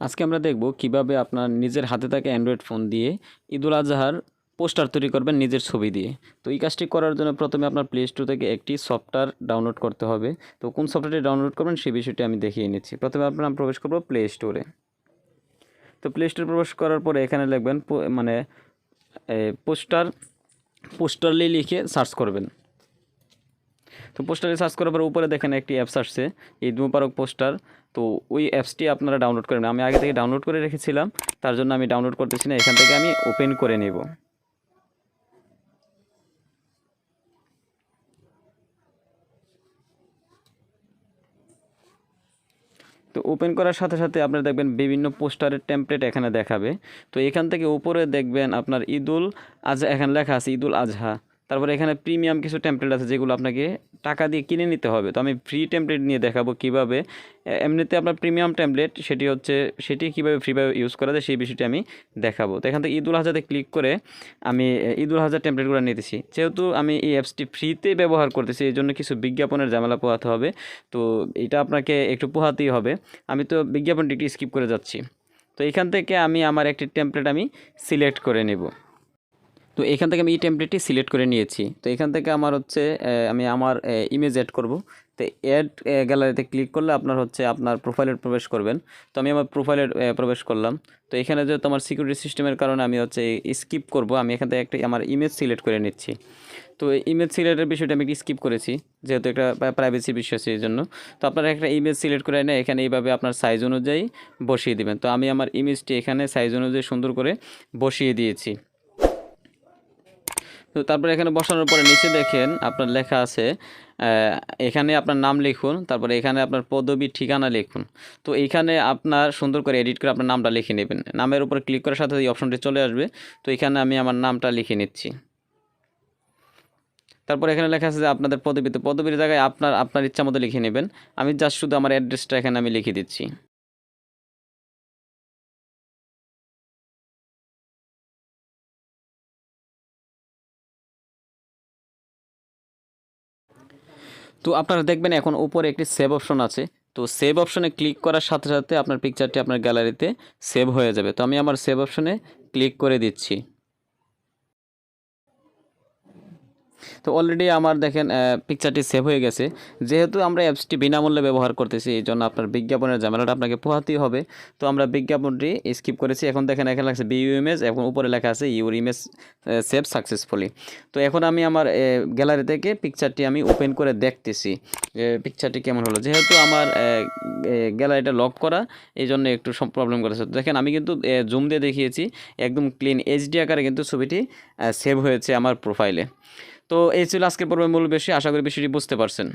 আজকে আমরা দেখব কীভাবে আপনার নিজের হাতে থাকা অ্যান্ড্রয়েড ফোন দিয়ে ঈদুল আজহার পোস্টার তৈরি করবেন নিজের ছবি দিয়ে। তো এই কাজটি করার জন্য প্রথমে আপনার প্লে স্টোর থেকে একটি সফটওয়্যার ডাউনলোড করতে হবে। তো কোন সফটওয়্যারটি ডাউনলোড করবেন সেই বিষয়টি আমি দেখিয়ে নিচ্ছি। প্রথমে আপনার প্রবেশ করব প্লে স্টোরে তো প্লে স্টোরে প্রবেশ করার পরে এখানে লিখবেন মানে পোস্টার, পোস্টারলি লিখে সার্চ করবেন। তো পোস্টারে সার্চ করার পর উপরে দেখেন একটি অ্যাপস আসছে ঈদ মুবারক পোস্টার। তো ওই অ্যাপসটি আপনারা ডাউনলোড করেন আমি আগে থেকে ডাউনলোড করে রেখেছিলাম, তার জন্য আমি ডাউনলোড করতেছি না, এখান থেকে আমি ওপেন করে নেব। তো ওপেন করার সাথে সাথে আপনারা দেখবেন বিভিন্ন পোস্টারের টেমপ্লেট এখানে দেখাবে। তো এখান থেকে উপরে দেখবেন আপনার ঈদুল আজ, এখানে লেখা আছে ঈদুল আজহা। তারপরে এখানে প্রিমিয়াম কিছু টেমপ্লেট আছে যেগুলো আপনাকে টাকা দিয়ে কিনে নিতে হবে। তো আমি ফ্রি টেমপ্লেট নিয়ে দেখাবো কীভাবে। এমনিতে আপনার প্রিমিয়াম টেমপ্লেট সেটি হচ্ছে, সেটি কীভাবে ফ্রিভাবে ইউজ করা যায় সেই বিষয়টি আমি দেখাবো। তো এখান থেকে ঈদুল আজহাতে ক্লিক করে আমি ঈদুল হাজার টেমপ্লেটগুলো নিতেছি। যেহেতু আমি এই অ্যাপসটি ফ্রিতে ব্যবহার করতেছি, এই জন্য কিছু বিজ্ঞাপনের ঝামেলা পোহাতে হবে। তো এটা আপনাকে একটু পোহাতেই হবে। আমি তো বিজ্ঞাপনটি একটু স্কিপ করে যাচ্ছি। তো এখান থেকে আমি আমার একটি টেমপ্লেট আমি সিলেক্ট করে নেব। তো এখান থেকে আমি এই টেমপ্লেটটি সিলেক্ট করে নিয়েছি। তো এখান থেকে আমার হচ্ছে আমি আমার ইমেজ অ্যাড করব। তো অ্যাড গ্যালারিতে ক্লিক করলে আপনার হচ্ছে আপনার প্রোফাইলে প্রবেশ করবেন। তো আমি আমার প্রোফাইলে প্রবেশ করলাম। তো এখানে যেহেতু আমার সিকিউরিটি সিস্টেমের কারণে আমি হচ্ছে স্কিপ করব, আমি এখান থেকে একটা, আমার ইমেজ সিলেক্ট করে নিচ্ছি। তো ইমেজ সিলেক্টের বিষয়টা আমি স্কিপ করেছি, যেহেতু একটা প্রাইভেসি বিষয় এই জন্য। তো আপনারা একটা ইমেজ সিলেক্ট করে এনে এখানে এইভাবে আপনার সাইজ অনুযায়ী বসিয়ে দেবেন। তো আমি আমার ইমেজটি এখানে সাইজ অনুযায়ী সুন্দর করে বসিয়ে দিয়েছি। তো তারপরে এখানে বসানোর পরে নিচে দেখেন আপনার লেখা আছে এখানে আপনার নাম লিখুন, তারপরে এখানে আপনার পদবী, ঠিকানা লিখুন। তো এখানে আপনার সুন্দর করে এডিট করে আপনার নামটা লিখে নেবেন। নামের উপর ক্লিক করার সাথে এই অপশনটি চলে আসবে। তো এখানে আমি আমার নামটা লিখে নিচ্ছি। তারপর এখানে লেখা আছে যে আপনাদের পদবী। তো পদবীর জায়গায় আপনার আপনার ইচ্ছা মতো লিখে নেবেন। আমি জাস্ট শুধু আমার অ্যাড্রেসটা এখানে আমি লিখে দিচ্ছি। তো আপনারা দেখবেন এখন উপরে একটি সেভ অপশন আছে। তো সেভ অপশনে ক্লিক করার সাথে সাথে আপনার পিকচারটি আপনার গ্যালারিতে সেভ হয়ে যাবে। তো আমি আমার সেভ অপশনে ক্লিক করে দিচ্ছি। তো অলরেডি আমার দেখেন পিকচারটি সেভ হয়ে গেছে। যেহেতু আমরা অ্যাপসটি বিনামূল্যে ব্যবহার করতেছি, এই জন্য আপনার বিজ্ঞাপনের ঝামেলাটা আপনাকে পোহাতেই হবে। তো আমরা বিজ্ঞাপনটি স্কিপ করেছি। এখন দেখেন, এখানে লাগছে বি ইমেজ এখন উপরে লেখা আছে ইউর ইমেজ সেভ সাকসেসফুলি তো এখন আমি আমার গ্যালারি থেকে পিকচারটি আমি ওপেন করে দেখতেছি পিকচারটি কেমন হলো। যেহেতু আমার গ্যালারিটা লক করা, এই জন্য একটু প্রবলেম করেছে। দেখেন, আমি কিন্তু জুম দিয়ে দেখিয়েছি, একদম ক্লিন এইচডি আকারে কিন্তু ছবিটি সেভ হয়েছে আমার প্রোফাইলে তো এই ছিল আজকের পর্বের মূল বেশি আশা করি বিষয়টি বুঝতে পারছেন।